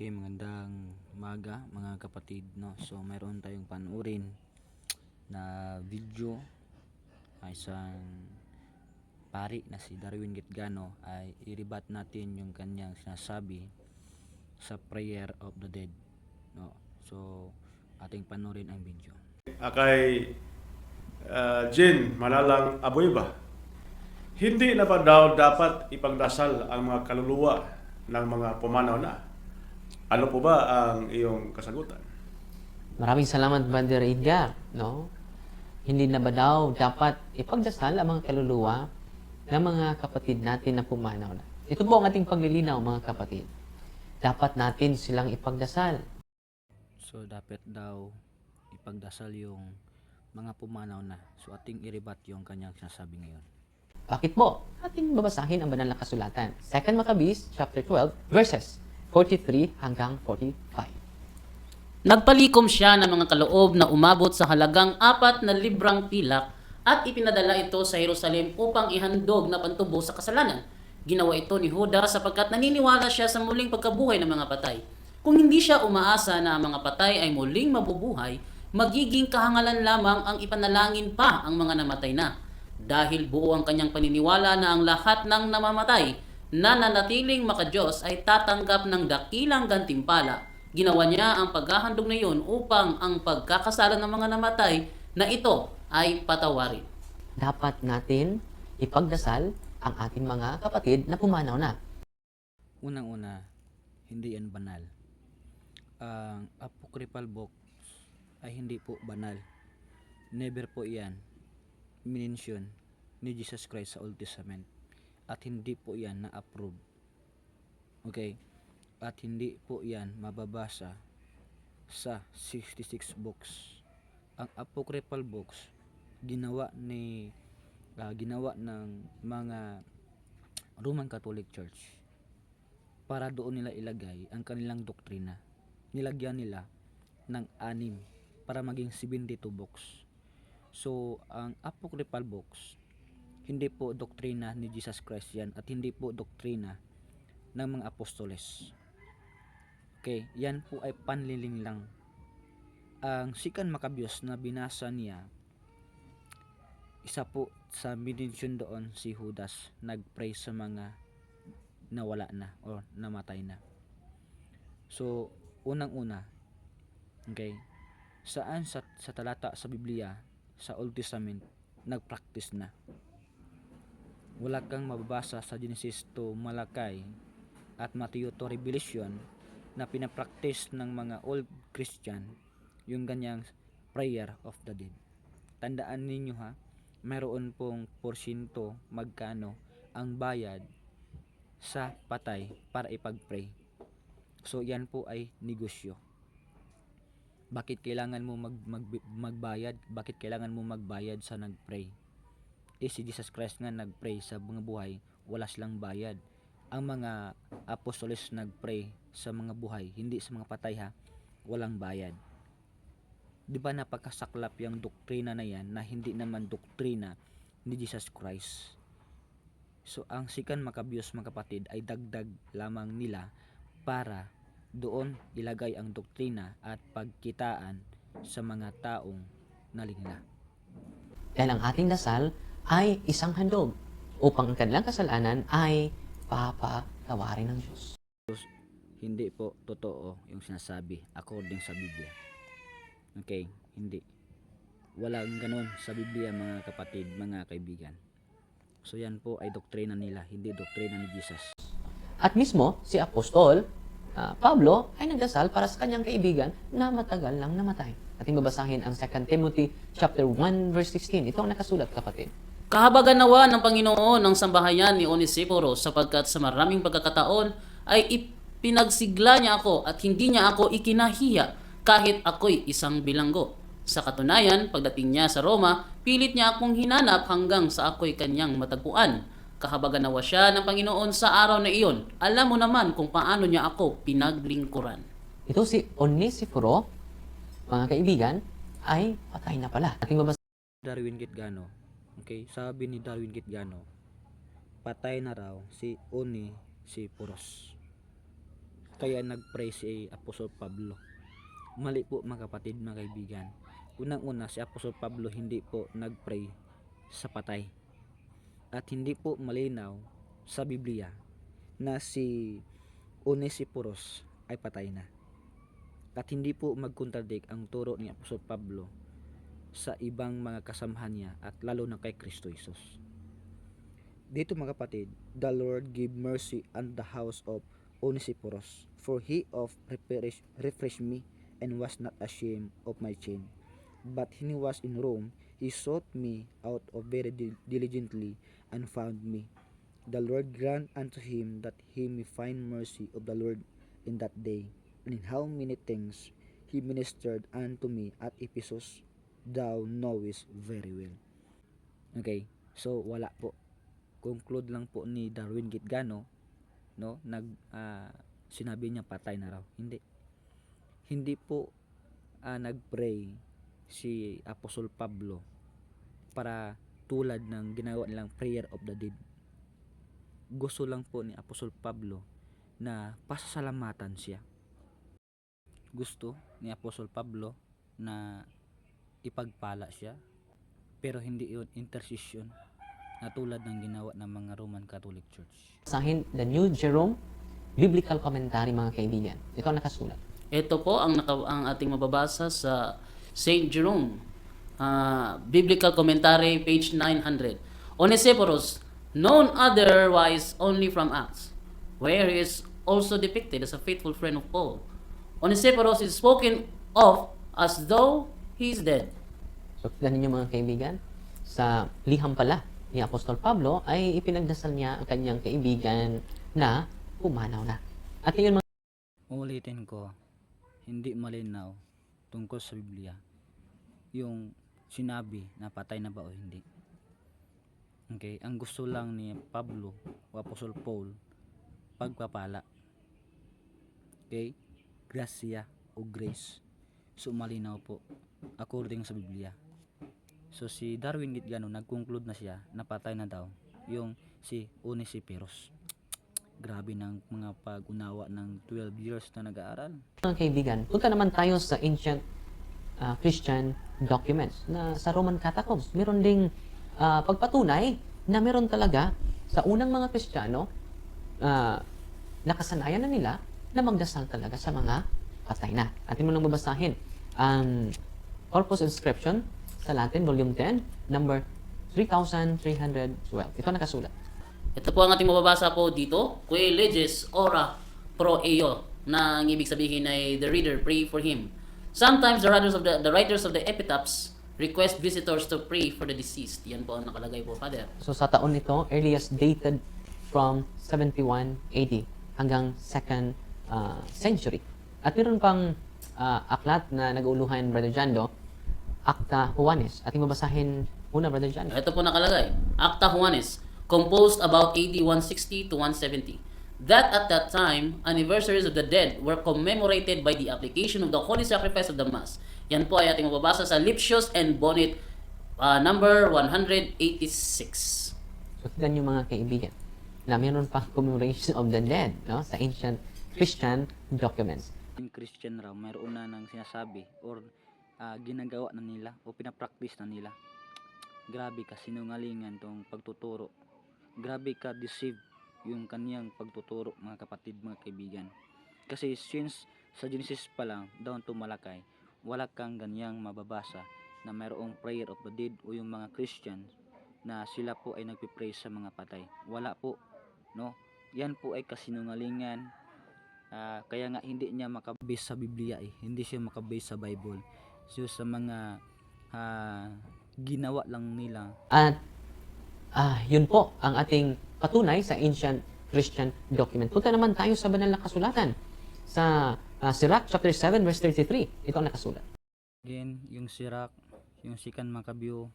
Okay, magandang maga mga kapatid, no. So, mayroon tayong panurin na video ay isang pari na si Darwin Gitgano ay iribat natin yung kanyang sinasabi sa Prayer of the Dead, no. So, ating panurin ang video. kay uh, Jen Malalang Abuiba, hindi na ba daw dapat ipagdasal ang mga kaluluwa ng mga pumanaw na? Ano po ba ang iyong kasagutan? Maraming salamat, Brother Edgar. No? Hindi na ba daw dapat ipagdasal ang mga kaluluwa ng mga kapatid natin na pumanaw na? Ito po ang ating paglilinaw, mga kapatid. Dapat natin silang ipagdasal. So, dapat daw ipagdasal yung mga pumanaw na. So, ating iribat yung kanyang sinasabi ngayon. Bakit po? Ating babasahin ang banal na kasulatan. 2 Maccabees chapter 12 verses 43 hanggang 45. Nagpalikom siya ng mga kaloob na umabot sa halagang apat na librang pilak at ipinadala ito sa Jerusalem upang ihandog na pantubo sa kasalanan. Ginawa ito ni Judas sapagkat naniniwala siya sa muling pagkabuhay ng mga patay. Kung hindi siya umaasa na ang mga patay ay muling mabubuhay, magiging kahangalan lamang ang ipanalangin pa ang mga namatay na. Dahil buo ang kanyang paniniwala na ang lahat ng namamatay na nanatiling makadiyos ay tatanggap ng dakilang gantimpala. Ginawa niya ang paghahandog na iyon upang ang pagkakasala ng mga namatay na ito ay patawarin. Dapat natin ipagdasal ang ating mga kapatid na pumanaw na. Unang-una, hindi yan banal. Ang apocryphal book ay hindi po banal. Never po yan minensyon ni Jesus Christ sa Old Testament. At hindi po yan na-approve. Okay? At hindi po yan mababasa sa 66 books. Ang apocryphal books ginawa ni ah, ginawa ng mga Roman Catholic Church para doon nila ilagay ang kanilang doktrina. Nilagyan nila ng anim para maging 72 books. So, ang apocryphal books, hindi po doktrina ni Jesus Christ yan at hindi po doktrina ng mga apostoles. Okay, yan po ay panliling lang. Ang sikan makabyos na binasa niya, isa po sa minensyon doon si Judas nagpray sa mga nawala na o namatay na. So, unang-una, okay, saan sa, sa talata sa Biblia, sa Old Testament, nag-practice na. Wala kang mababasa sa Genesis to Malakay at Matthew to Revelation na pinapractice ng mga old Christian yung ganyang prayer of the dead. Tandaan ninyo ha, mayroon pong porsyento magkano ang bayad sa patay para ipag-pray. So yan po ay negosyo. Bakit kailangan mo mag, mag, magbayad? Bakit kailangan mo magbayad sa nag-pray? Eh si Jesus Christ nga nag-pray sa mga buhay, wala silang bayad. Ang mga apostoles nag-pray sa mga buhay, hindi sa mga patay ha, walang bayad. Di ba napakasaklap yung doktrina na yan na hindi naman doktrina ni Jesus Christ? So ang sikan makabyos mga kapatid ay dagdag lamang nila para doon ilagay ang doktrina at pagkitaan sa mga taong nalingla. Dahil ang ating dasal ay isang handog upang ang kanilang kasalanan ay papatawarin ng Diyos. Hindi po totoo yung sinasabi according sa Biblia. Okay, hindi. Walang ganon sa Biblia mga kapatid, mga kaibigan. So yan po ay doktrina nila, hindi doktrina ni Jesus. At mismo, si Apostol ah, Pablo ay nagdasal para sa kanyang kaibigan na matagal lang namatay. Ating babasahin ang 2 Timothy chapter 1 verse 16. Ito ang nakasulat kapatid. Kahabagan nawa ng Panginoon ang sambahayan ni Onesiporo sapagkat sa maraming pagkakataon ay ipinagsigla niya ako at hindi niya ako ikinahiya kahit ako'y isang bilanggo. Sa katunayan, pagdating niya sa Roma, pilit niya akong hinanap hanggang sa ako'y kanyang matagpuan. Kahabagan nawa siya ng Panginoon sa araw na iyon. Alam mo naman kung paano niya ako pinaglingkuran. Ito si Onesiforo, mga kaibigan, ay patay na pala. Ating babasahin Darwin Gitgano, okay, sabi ni Darwin Gitgano, patay na raw si Oni si Puros. kaya nag-pray si Apostol Pablo. Mali po mga kapatid, mga kaibigan. Unang-una si Apostol Pablo hindi po nag-pray sa patay. At hindi po malinaw sa Biblia na si Onesiporos ay patay na. At hindi po magkontradict ang turo ni Apostol Pablo sa ibang mga kasamahan niya at lalo na kay Kristo Jesus. Dito mga kapatid, the Lord give mercy on the house of Onesiporos, for he of refresh, refresh me and was not ashamed of my chain. But he was in Rome, he sought me out of very dil- diligently and found me. The Lord grant unto him that he may find mercy of the Lord in that day. And in how many things he ministered unto me at Ephesus, thou knowest very well. Okay, so wala po. Conclude lang po ni Darwin Gitgano, no, nag ah, sinabi niya patay na raw. Hindi. Hindi po ah, nagpray si Apostol Pablo para tulad ng ginawa nilang prayer of the dead. Gusto lang po ni Apostol Pablo na pasasalamatan siya. Gusto ni Apostol Pablo na ipagpala siya pero hindi yun intercession na tulad ng ginawa ng mga Roman Catholic Church. Basahin the New Jerome Biblical Commentary mga kaibigan. Ito ang nakasulat. Ito po ang, naka, ang ating mababasa sa St. Jerome, ah, Biblical Commentary, page 900. Onesiphorus, known otherwise only from Acts, where he is also depicted as a faithful friend of Paul. Onesiphorus is spoken of as though he is dead. So, tignan ninyo mga kaibigan, sa liham pala ni Apostol Pablo ay ipinagdasal niya ang kanyang kaibigan na pumanaw na. At yun mga Ulitin ko, hindi malinaw tungkol sa Biblia yung sinabi na patay na ba o hindi. Okay, ang gusto lang ni Pablo o Apostol Paul pagpapala. Okay? Gracia o grace. So malinaw po according sa Biblia. So si Darwin Gitgano nag-conclude na siya na patay na daw yung si Onesiphorus. Grabe ng mga pag-unawa ng 12 years na nag-aaral. mga kaibigan, punta naman tayo sa ancient ah, Christian documents na sa Roman catacombs. Meron ding ah, pagpatunay na meron talaga sa unang mga Kristiyano ah, nakasanayan na nila na magdasal talaga sa mga patay na. Atin mo nang babasahin ang Corpus Inscription sa Latin, Volume 10, number 3312. Ito nakasulat. Ito po ang ating mababasa po dito. Que leges ora pro eo na ang ibig sabihin ay the reader pray for him. Sometimes the writers of the, the writers of the epitaphs request visitors to pray for the deceased. Yan po ang nakalagay po, Father. So sa taon nito, earliest dated from 71 AD hanggang 2nd uh, century. At meron pang uh, aklat na nag-uuluhan, Brother Jando, Acta Juanes. Ating babasahin muna, Brother Jando. Ito po nakalagay. Acta Juanes, composed about AD 160 to 170. That at that time, anniversaries of the dead were commemorated by the application of the holy sacrifice of the Mass. Yan po ay ating mababasa sa Lipsius and Bonnet, uh, number 186. So tignan nyo mga kaibigan na meron pang commemoration of the dead no? sa ancient Christian documents. Yung Christian raw, mayroon na nang sinasabi or ah, ginagawa na nila o pinapractice na nila. Grabe ka, sinungalingan tong pagtuturo. Grabe ka, deceive yung kaniyang pagtuturo mga kapatid, mga kaibigan. Kasi since sa Genesis pa lang, down to Malakay, wala kang ganyang mababasa na mayroong prayer of the dead o yung mga Christians na sila po ay nagpipray sa mga patay. Wala po, no? Yan po ay kasinungalingan, Ah, kaya nga hindi niya makabase sa Biblia eh. Hindi siya makabase sa Bible. So sa mga ah, ginawa lang nila At ah, yun po ang ating patunay sa ancient Christian document. Punta naman tayo sa banal na kasulatan sa ah, Sirach chapter 7 verse 33. Ito ang nakasulat. Again, yung Sirach, yung Sikan Makabyo,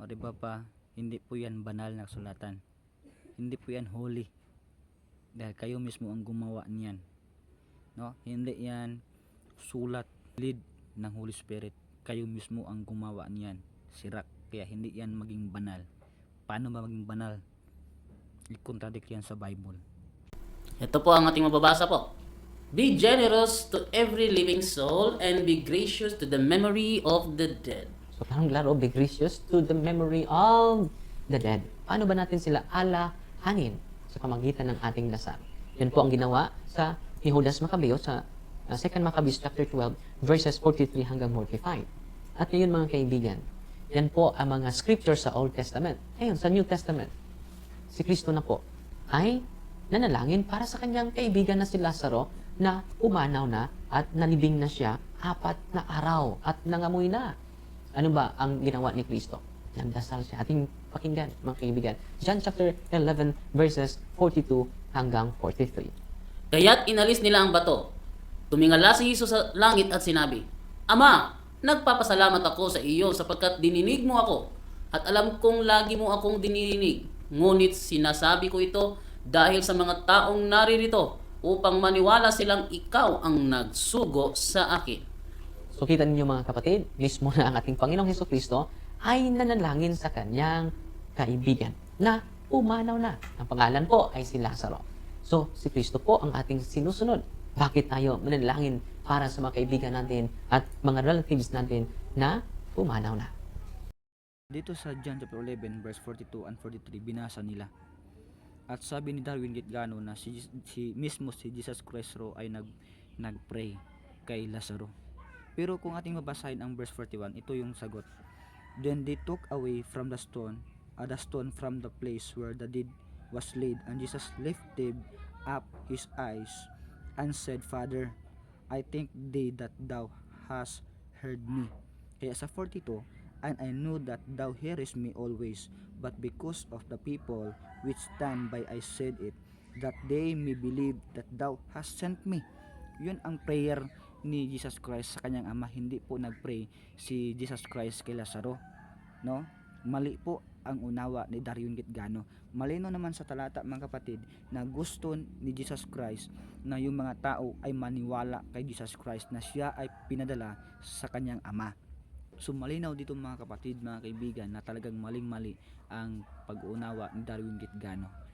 o di ba pa, hindi po yan banal na kasulatan. Hindi po yan holy. Dahil kayo mismo ang gumawa niyan. No? Hindi yan sulat, lead ng Holy Spirit. Kayo mismo ang gumawa niyan. Sirach. Kaya hindi yan maging banal. Paano ba maging banal? I-contradict yan sa Bible. Ito po ang ating mababasa po. Be generous to every living soul and be gracious to the memory of the dead. So parang laro, be gracious to the memory of the dead. Paano ba natin sila alahanin sa pamagitan ng ating dasal? Yan po ang ginawa sa ni Judas Macabeo sa uh, 2 Maccabees chapter 12 verses 43 hanggang 45. At ngayon mga kaibigan, yan po ang mga scriptures sa Old Testament. Ngayon, sa New Testament, si Kristo na po ay nanalangin para sa kanyang kaibigan na si Lazaro na umanaw na at nalibing na siya apat na araw at nangamoy na. Ano ba ang ginawa ni Kristo? Nagdasal siya. Ating pakinggan, mga kaibigan. John chapter 11 verses 42 hanggang 43. Kaya't inalis nila ang bato. Tumingala si Jesus sa langit at sinabi, Ama, nagpapasalamat ako sa iyo sapagkat dininig mo ako at alam kong lagi mo akong dininig. Ngunit sinasabi ko ito dahil sa mga taong naririto upang maniwala silang ikaw ang nagsugo sa akin. So kita ninyo mga kapatid, mismo na ang ating Panginoong Heso Kristo ay nanalangin sa kanyang kaibigan na umanaw na. Ang pangalan po ay si Lazaro. So si Kristo po ang ating sinusunod. Bakit tayo manalangin para sa mga kaibigan natin at mga relatives natin na umanaw na? Dito sa John chapter 11 verse 42 and 43 binasa nila. At sabi ni Darwin Gitgano na si, si mismo si Jesus Christ raw ay nag nagpray kay Lazaro. Pero kung ating mabasahin ang verse 41, ito yung sagot. Then they took away from the stone, uh, the stone from the place where the dead was laid, and Jesus lifted up his eyes and said, Father, I thank thee that thou hast heard me. Kaya sa 42, and I know that thou hearest me always, but because of the people which stand by I said it, that they may believe that thou hast sent me. Yun ang prayer ni Jesus Christ sa kanyang ama. Hindi po nagpray si Jesus Christ kay Lazaro. No? Mali po ang unawa ni Darion Gitgano. Malino naman sa talata mga kapatid na gusto ni Jesus Christ na yung mga tao ay maniwala kay Jesus Christ na siya ay pinadala sa kanyang ama. So malinaw dito mga kapatid, mga kaibigan na talagang maling-mali ang pag-uunawa ni Darwin Gitgano.